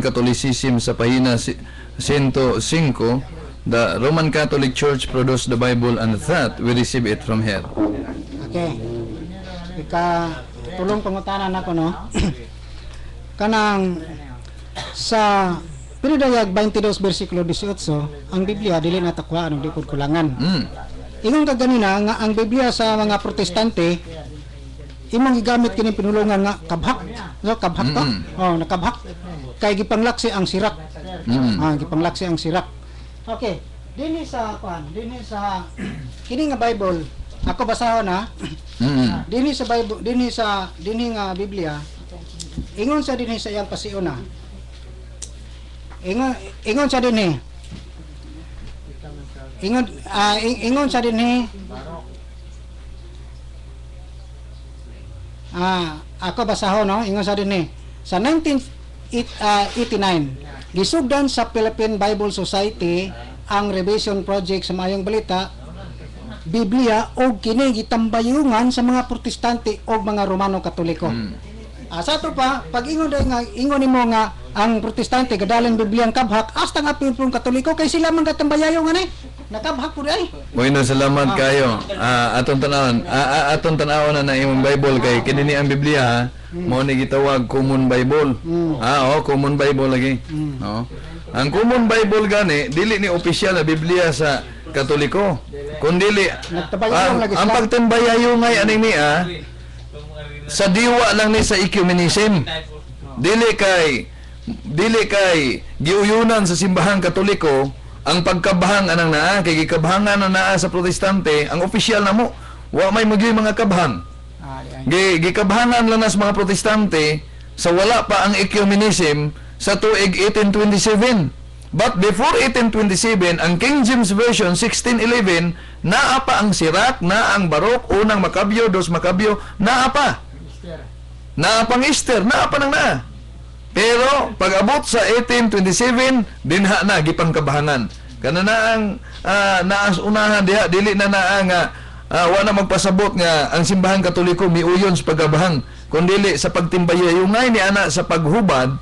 Catholicism sa pahina si- 105, the Roman Catholic Church produced the Bible and that we receive it from her. Okay. Ika tulong pangutanan ako no. Kanang sa Pinidayag 22 versikulo 18, ang Biblia dili na takwa anong di pud kulangan. Mm. Ingon ka ganina nga ang Biblia sa mga protestante imong gigamit kini pinulungan nga kabhak. No, kabhak to? Mm. Oh, nakabhak. Kay gipanglaksi ang sirak. Mm. Ah, gipanglaksi ang sirak. Okay. Dinhi sa kuan, dinhi sa kini nga Bible. Ako basahon ha. Mm. dinhi sa Bible, dinhi sa dinhi nga Biblia. Ingon sa dinhi sa iyang pasiuna. Ingon ingon sa dinhi. Ingon ah, ing- ingon sa dinhi. Ah, ako basahon no, ingon sa dinhi. Sa 1989, gisugdan sa Philippine Bible Society ang revision project sa Mayong Balita Biblia o kini gitambayungan sa mga protestante o mga Romano Katoliko. Ah, sa to pa, pag ingon day nga ingon nimo nga ang protestante gadalan Biblia ang kabhak, hasta nga pipong Katoliko kay sila man gatambayayo nga ni. Nakabhak pud ay. Bueno, salamat kayo. Ah, atong tanawon, ah, ah, atong tanawon na na imong Bible kay kini ni ang Biblia ha. Mo ni gitawag Common Bible. Ah, oh, Common Bible lagi. Oh. Ang Common Bible gani dili ni opisyal na Biblia sa Katoliko. Kundi Nagtabayaw ang, ang sila. pagtambayayo ngay aning ni ah, sa diwa lang ni sa ecumenism. Dili kay dili kay giuyunan sa simbahang Katoliko ang pagkabahang anang naa kay gikabahangan na naa sa protestante ang opisyal na mo wa may magyoy mga kabhang Ah, ay. Gi gikabahangan lang nas mga protestante sa wala pa ang ecumenism sa tuig 1827 but before 1827 ang King James Version 1611 naa pa ang Sirak naa ang Barok unang Makabyo dos Makabyo naa pa. Naa pang Easter naa pa nang naa. Pero pag abot sa 1827 dinha na gipangkabahangan kana na ang ah, naas unahan diha dili na naa nga ah, wa na magpasabot nga ang simbahang katoliko miuyon sa pagabahang kundili sa pagtimbayayungay ni ana sa paghubad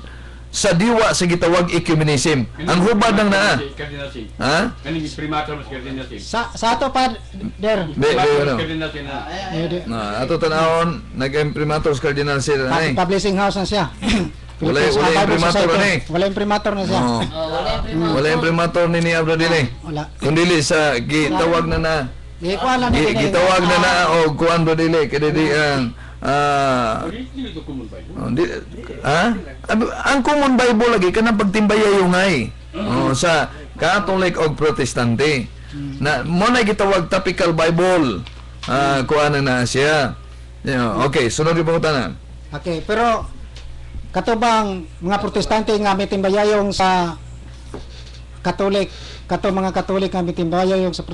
sa diwa sa gitawag ecumenism ang hubad ng naa Cardinal Sin. ha Kaning primator mas Cardinal Sin. Sa sa to pa der. Be, be, ano? Cardinal Sin na. Na ato tanawon nag-imprimatur cardinal sir pa- ay publishing house na siya. Wala- wala Society. ano eh. Wala imprimatur na siya. oh. wala imprimatur ni ni Abra dili Wala. kundili sa gitawag na na Ni gitawag na na og kuan ba dili kay di ang ah Dili to common Bible. oh, ha? Ang common bible lagi kanang pagtimbayayungay oh sa Catholic og Protestante. Na mo na gitawag topical bible. Ah kuan na na siya. Okay sunod yung pangutanan Okay, pero katubang mga protestante nga may timbayayong sa Katolik, kato mga Katolik nga may timbayayong sa